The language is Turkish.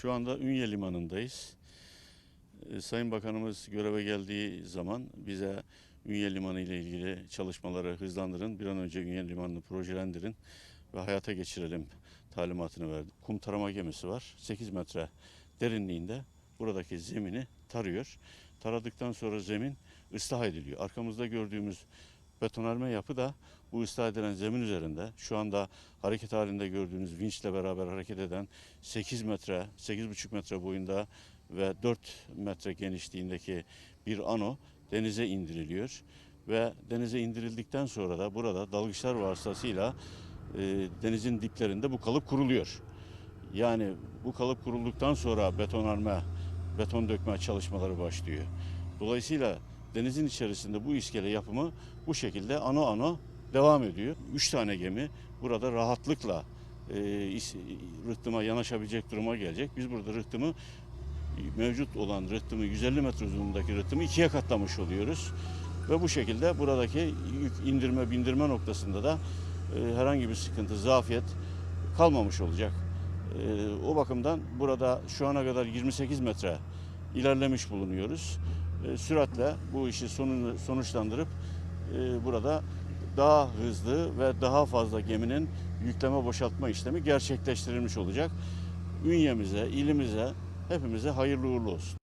Şu anda Ünye Limanı'ndayız. Ee, Sayın Bakanımız göreve geldiği zaman bize Ünye Limanı ile ilgili çalışmaları hızlandırın, bir an önce Ünye Limanı'nı projelendirin ve hayata geçirelim talimatını verdi. Kum tarama gemisi var. 8 metre derinliğinde buradaki zemini tarıyor. Taradıktan sonra zemin ıslah ediliyor. Arkamızda gördüğümüz betonarme yapı da bu ıslah edilen zemin üzerinde şu anda hareket halinde gördüğünüz vinçle beraber hareket eden 8 metre, 8,5 metre boyunda ve 4 metre genişliğindeki bir ano denize indiriliyor. Ve denize indirildikten sonra da burada dalgıçlar vasıtasıyla e, denizin diplerinde bu kalıp kuruluyor. Yani bu kalıp kurulduktan sonra betonarme, beton dökme çalışmaları başlıyor. Dolayısıyla denizin içerisinde bu iskele yapımı bu şekilde ano ano devam ediyor. Üç tane gemi burada rahatlıkla e, rıhtıma yanaşabilecek duruma gelecek. Biz burada rıhtımı mevcut olan rıhtımı 150 metre uzunluğundaki rıhtımı ikiye katlamış oluyoruz. Ve bu şekilde buradaki yük indirme bindirme noktasında da e, herhangi bir sıkıntı, zafiyet kalmamış olacak. E, o bakımdan burada şu ana kadar 28 metre ilerlemiş bulunuyoruz. E, süratle bu işi sonunu, sonuçlandırıp e, burada daha hızlı ve daha fazla geminin yükleme boşaltma işlemi gerçekleştirilmiş olacak. Ünyemize, ilimize, hepimize hayırlı uğurlu olsun.